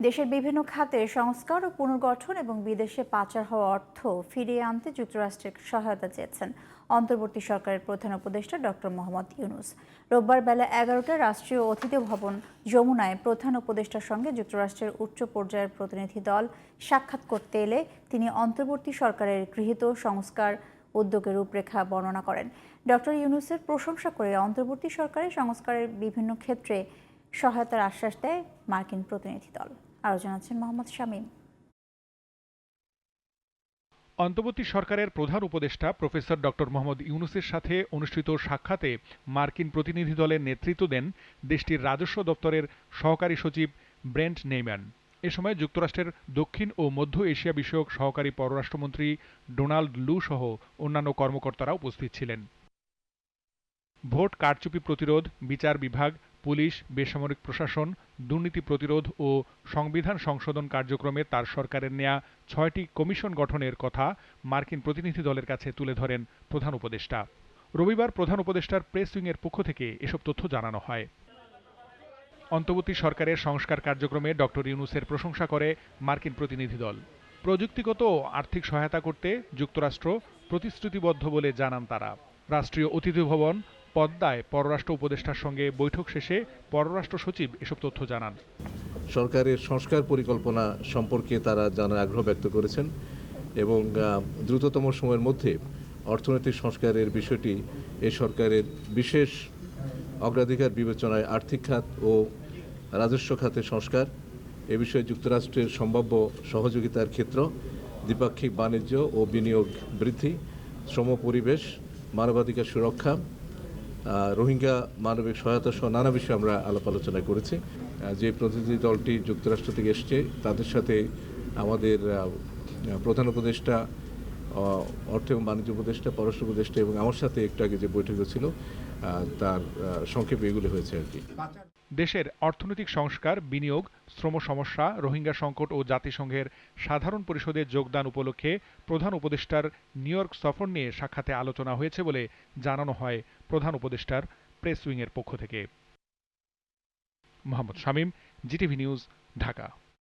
দেশের বিভিন্ন খাতে সংস্কার ও পুনর্গঠন এবং বিদেশে পাচার হওয়া অর্থ ফিরিয়ে আনতে যুক্তরাষ্ট্রের সহায়তা চেয়েছেন অন্তর্বর্তী সরকারের প্রধান উপদেষ্টা ডক্টর মোহাম্মদ ইউনুস। রোববার বেলা এগারোটায় রাষ্ট্রীয় অতিথি ভবন যমুনায় প্রধান উপদেষ্টার সঙ্গে যুক্তরাষ্ট্রের উচ্চ পর্যায়ের প্রতিনিধি দল সাক্ষাৎ করতে এলে তিনি অন্তর্বর্তী সরকারের গৃহীত সংস্কার উদ্যোগের রূপরেখা বর্ণনা করেন। ডক্টর ইউনুসের প্রশংসা করে অন্তর্বর্তী সরকারের সংস্কারের বিভিন্ন ক্ষেত্রে সহায়তার আশ্বাস দেয় মার্কিন প্রতিনিধি দল। জানাচ্ছেন মোহাম্মদ শামীম। অন্তর্বর্তী সরকারের প্রধান উপদেষ্টা প্রফেসর ডক্টর মোহাম্মদ ইউনুসের সাথে অনুষ্ঠিত সাক্ষাতে মার্কিন প্রতিনিধি দলের নেতৃত্ব দেন দেশটির রাজস্ব দপ্তরের সহকারী সচিব ব্রেন্ট নেইম্যান। এ সময় যুক্তরাষ্ট্রের দক্ষিণ ও মধ্য এশিয়া বিষয়ক সহকারী পররাষ্ট্রমন্ত্রী ডোনাল্ড লু সহ অন্যান্য কর্মকর্তারা উপস্থিত ছিলেন। ভোট কারচুপি প্রতিরোধ, বিচার বিভাগ পুলিশ, বেসামরিক প্রশাসন, দুর্নীতি প্রতিরোধ ও সংবিধান সংশোধন কার্যক্রমে তার সরকারের নেয়া ছয়টি কমিশন গঠনের কথা মার্কিন প্রতিনিধি দলের কাছে তুলে ধরেন প্রধান উপদেষ্টা। রবিবার প্রধান উপদেষ্টার প্রেস উইংয়ের পক্ষ থেকে এসব তথ্য জানানো হয়। অন্তর্বর্তী সরকারের সংস্কার কার্যক্রমে ডক্টর ইউনুসের প্রশংসা করে মার্কিন প্রতিনিধি দল। প্রযুক্তিগত আর্থিক সহায়তা করতে যুক্তরাষ্ট্র প্রতিশ্রুতিবদ্ধ বলে জানান তারা। রাষ্ট্রীয় অতিথি ভবন পদ্মায় পররাষ্ট্র উপদেষ্টার সঙ্গে বৈঠক শেষে পররাষ্ট্র সচিব এসব তথ্য জানান। সরকারের সংস্কার পরিকল্পনা সম্পর্কে তারা জানার আগ্রহ ব্যক্ত করেছেন এবং দ্রুততম সময়ের মধ্যে অর্থনৈতিক সংস্কারের বিষয়টি এই সরকারের বিশেষ অগ্রাধিকার বিবেচনায় আর্থিক খাত ও রাজস্ব খাতে সংস্কার, এ বিষয়ে যুক্তরাষ্ট্রের সম্ভাব্য সহযোগিতার ক্ষেত্র, দ্বিপাক্ষিক বাণিজ্য ও বিনিয়োগ বৃদ্ধি, শ্রম পরিবেশ, মানবাধিকার সুরক্ষা রোহিঙ্গা মানবিক সহায়তা সহ নানা বিষয়ে আমরা আলাপ আলোচনা করেছি। যে প্রতিনিধি দলটি যুক্তরাষ্ট্র থেকে এসছে, তাদের সাথে আমাদের প্রধান উপদেষ্টা অর্থ এবং বাণিজ্য উপদেষ্টা, পররাষ্ট্র উপদেষ্টা এবং আমার সাথে একটু আগে যে বৈঠক ছিল তার সংক্ষেপে এগুলো হয়েছে আর কি। দেশের অর্থনৈতিক সংস্কার, বিনিয়োগ, শ্রম সমস্যা, রোহিঙ্গা সংকট ও জাতিসংঘের সাধারণ পরিষদে যোগদান উপলক্ষে প্রধান উপদেষ্টার নিউ ইয়র্ক সফর নিয়ে সাক্ষাতে আলোচনা হয়েছে বলে জানানো হয় প্রধান উপদেষ্টার প্রেস উইংয়ের পক্ষ থেকে। Mohammad Shamim, GTV news, Dhaka.